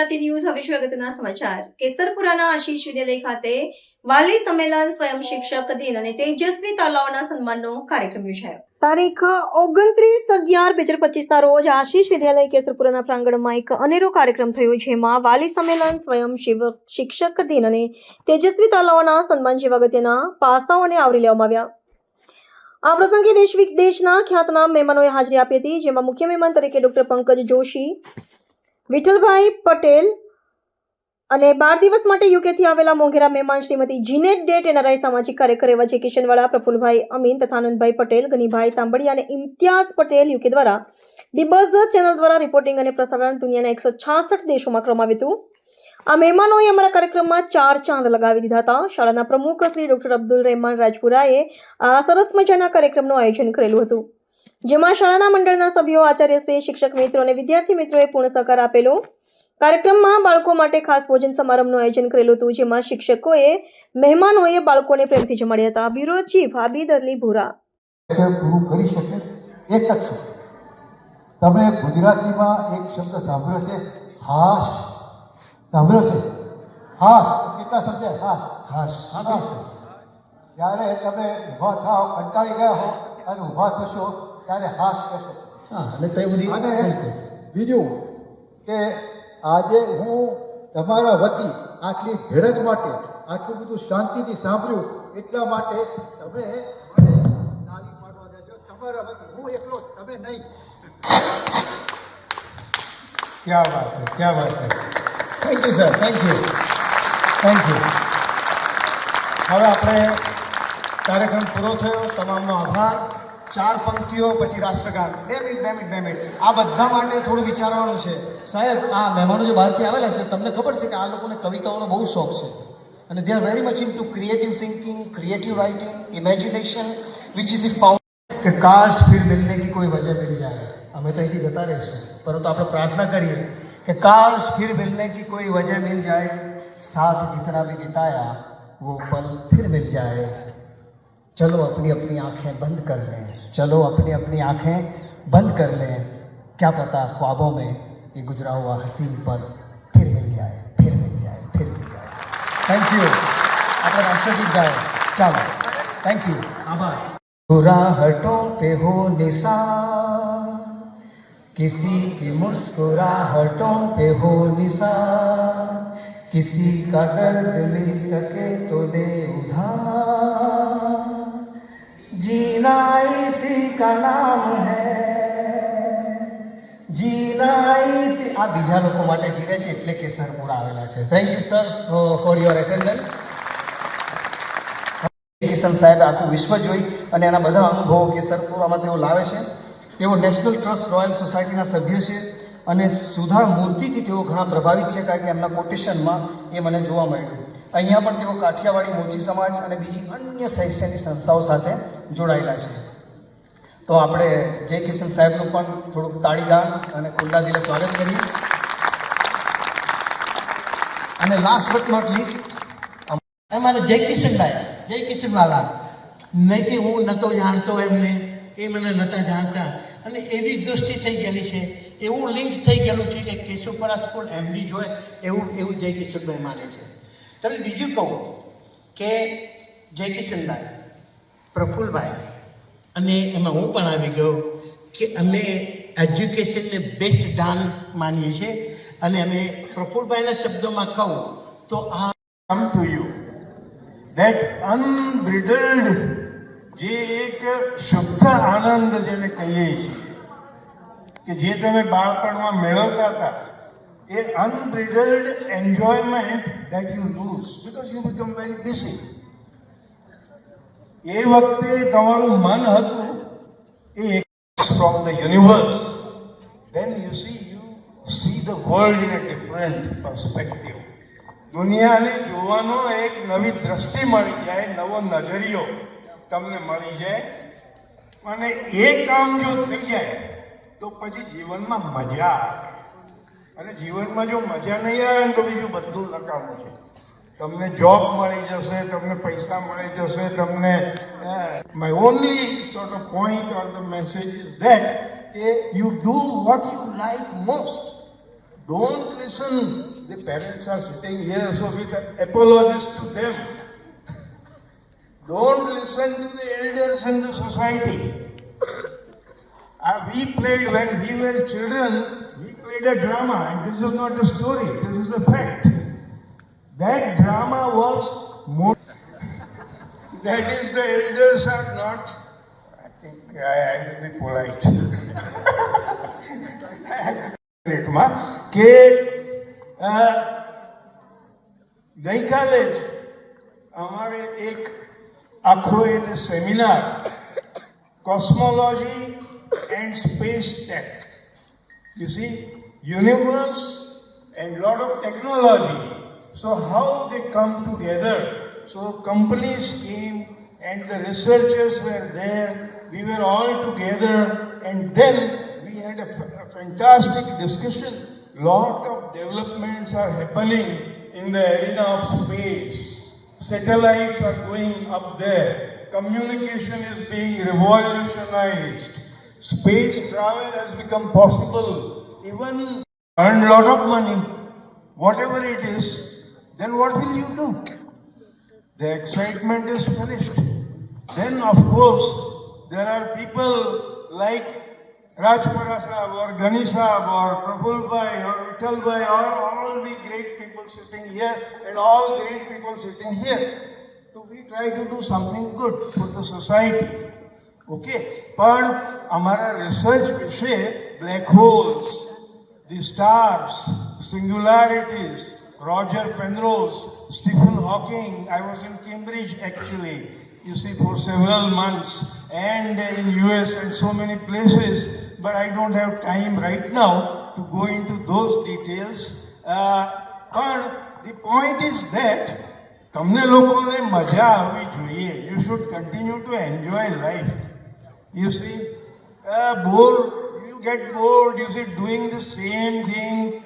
Gujarati news હવે અગત્યના સમાચાર. કેસરપુરાના આશીષ વિદ્યાલય ખાતે વાલી સંમેલન સ્વયં શિક્ષક દિન અને તેજસ્વી તાલાઓના સન્માનનો કાર્યક્રમ યોજાયો. તારીખ ઓગણત્રીસ અગિયાર બે હજાર પચીસના રોજ આશીષ વિદ્યાલય કેસરપુરાના પ્રાંગણમાં એક અનેરો કાર્યક્રમ થયો, જેમાં વાલી સંમેલન સ્વયં શિક્ષક દિન અને તેજસ્વી તાલાઓના સન્માન જેવા અગત્યના પાસાઓને આવરી લેવામાં આવ્યા. આ પ્રસંગે દેશ વિદેશના ખ્યાતનામ મહેમાનોએ હાજરી આપી હતી, જેમાં મુખ્ય મહેમાન તરીકે ડોક્ટર પંકજ જોશી વિઠ્ઠલભાઈ પટેલ અને બાર દિવસ માટે યુકેથી આવેલા મોંઘેરા મહેમાન શ્રીમતી જીનેટ ડેટ એનઆરઆઈ સામાજિક કાર્યકર એવા જે કિશનવાળા પ્રફુલભાઈ અમીન તથા આનંદભાઈ પટેલ, ગનીભાઈ તાંબડી અને ઇમ્તિયાઝ પટેલ યુકે દ્વારા બીબઝ ચેનલ દ્વારા રિપોર્ટિંગ અને પ્રસારણ દુનિયાના એકસો છાસઠ દેશોમાં કરવામાં આવ્યું હતું. આ મહેમાનોએ અમારા કાર્યક્રમમાં ચાર ચાંદ લગાવી દીધા હતા. શાળાના પ્રમુખ શ્રી ડૉક્ટર અબ્દુલ રહેમાન રાજપુરાએ આ સરસ મજાના કાર્યક્રમનું આયોજન કરેલું હતું. જેમાં શાળાના મંડળના સભ્યો આચાર્યશ્રી શિક્ષક મિત્રો અને વિદ્યાર્થી મિત્રોએ પૂર્ણ સહકાર આપેલો. કાર્યક્રમમાં બાળકો માટે ખાસ ભોજન સમારંભનું આયોજન કરેલું હતું જેમાં શિક્ષકોએ મહેમાનોએ બાળકોને પ્રેમથી જમાડ્યા હતા. Bureau chief Abid Ali Bhura. પૂરું કરી શકે એક અક્ષર તમે ગુજરાતીમાં એક શબ્દ સાંભળ્યો છે હાશ. સાંભળ્યો છે? હાશ. કેટલા સમજાય હાશ. હાશ. હાશ. જ્યારે તમે ઊભા થાઓ કંટાળી ગયા હો અને ઊભા થશો ત્યારે હાશ કહેશો હા અને તે બધી અને બિલકુલ. બીજું કે આજે હું તમારા વતી આટલી ધીરજ માટે આટલું બધું શાંતિથી સાંભળ્યું એટલા માટે તમે મને તાળી પાડવા દેજો તમારા વતી હું એકલો તમે નહીં क्या बात है क्या बात है thank you sir thank you thank you હવે આપણે કાર્યક્રમ પૂરો થયો તમામનો આભાર ચાર પંક્તિઓ પછી રાષ્ટ્રગાન બે મિનિટ બે મિનિટ બે મિનિટ આ બધા માટે થોડું વિચારવાનું છે સાહેબ આ મહેમાનો જે બહારથી આવેલા છે તમને ખબર છે કે આ લોકોને કવિતાઓનો બહુ શોખ છે અને they are very much in to creative thinking creative writing imagination which is the found કે કાશ ફિર મિલને की कोई वजह मिल जाए અમે તો અહીંથી જતા રહીશું પરંતુ આપણે પ્રાર્થના કરીએ કે काश फिर मिलने की कोई वजह मिल जाए साथ जितना भी बिताया वो पल फिर मिल जाए चलो अपनी अपनी आँखें बंद कर लें। चलो अपनी अपनी आँखें बंद कर लें। क्या पता ख्वाबों में ये गुजरा हुआ हसीन पर फिर मिल जाए, फिर मिल जाए, फिर मिल जाए। थैंक यू अपना राष्ट्र जीत जाए चलो। थैंक यू आभार। मुस्कुराहटों पे हो निशान किसी की मुस्कुराहटों पे हो निशान किसी का दर्द मिल सके तो दे उधार। इसी का नाम है જીના ઇસી આ બીજા લોકો માટે જીવે છે એટલે કેસરપુરા આવેલા છે thank you sir for your attendance Kishan સાહેબે આખું વિશ્વ જોઈ અને એના બધા અનુભવો કેસરપુરામાં તેઓ લાવે છે તેઓ નેશનલ ટ્રસ્ટ રોયલ સોસાયટીના સભ્ય છે અને સુધા મૂર્તિથી તેઓ ઘણા પ્રભાવિત છે કારણ કે એમના કોટેશનમાં એ મને જોવા મળ્યું અહીંયા પણ તેઓ કાઠિયાવાડી મોચી સમાજ અને બીજી અન્ય શૈક્ષણિક સંસ્થાઓ સાથે જોડાયેલા છે તો આપણે જય કિશન સાહેબનું પણ થોડુંક તાળીદાન અને ખુલ્લા દિલે સ્વાગત કરીએ. અને લાસ્ટ બટ નોટ લીસ્ટ અમારા જય કિશનભાઈ, જય કિશનવાલા. નથી હું નહોતો જાણતો એમને, એ મને નહોતા જાણતા. અને એવી દૃષ્ટિ થઈ ગયેલી છે. એવું લિંક થઈ ગયેલું છે કે કેશુપરા સ્કૂલ એમડી જ હોય, એવું એવું જય કિશનભાઈ માને છે. તમે બીજું કહું કે જય કિશનભાઈ, પ્રફુલભાઈ અને એમાં હું પણ આવી ગયો કે અમે એજ્યુકેશનને બેસ્ટ દાન માનીએ છીએ. અને અમે પ્રફુલભાઈના શબ્દોમાં કહું તો આ come to you that unbridled જે એક શબ્દ આનંદ જેને કહીએ છીએ, કે જે તમે બાળપણમાં મેળવતા હતા, એ unbridled enjoyment that you lose because you become very busy એ વખતે તમારું મન હતું એ from the universe then you see you see the world in a different perspective. દુનિયાને જોવાનો એક નવી દ્રષ્ટિ મળી જાય, નવો નજરિયો તમને મળી જાય. અને એ કામ જો થઈ જાય, તો પછી જીવનમાં મજા આવે. અને જીવનમાં જો મજા નહીં આવે તો બીજું બધું નકામું છે. તમને જોબ મળી જશે તમને પૈસા મળી જશે તમને my only sort of point or the message is that કે you do what you like most don't listen the parents are sitting here, so with apologies to them. Don't listen to the elders in the society. Uh, we played when we were children, we played a drama, and this is not a story, this is a fact. That drama was more. that is, the elders are not. I think I, I will be polite. મિનિટમાં કે અ, ગઈકાલે જ અમારે એક આખો એક seminar cosmology and space tech You see, universe and lot of technology. so how they come together? So companies came and the researchers were there. We were all together, and then we had a, a fantastic discussion. Lot of developments are happening in the arena of space. Satellites are going up there. Communication is being revolutionized. Space travel has become possible. Even earn lot of money, whatever it is, then what will you do? The excitement is finished. Then, of course, there are people like Rajpara Sahab or Gani Sahab or Prabhul Bhai or Vital Bhai or all the great people sitting here and all great people sitting here. So we try to do something good for the society. Okay પણ અમારા research વિશે black holes the stars singularities Roger Penrose Stephen Hawking I was in Cambridge actually you see for several months and in US and so many places but I don't have time right now to go into those details uh, but the point is that તમને લોકોને મજા આવવી જોઈએ you should continue to enjoy life You see, uh, bored, you get bored, you see, doing the same thing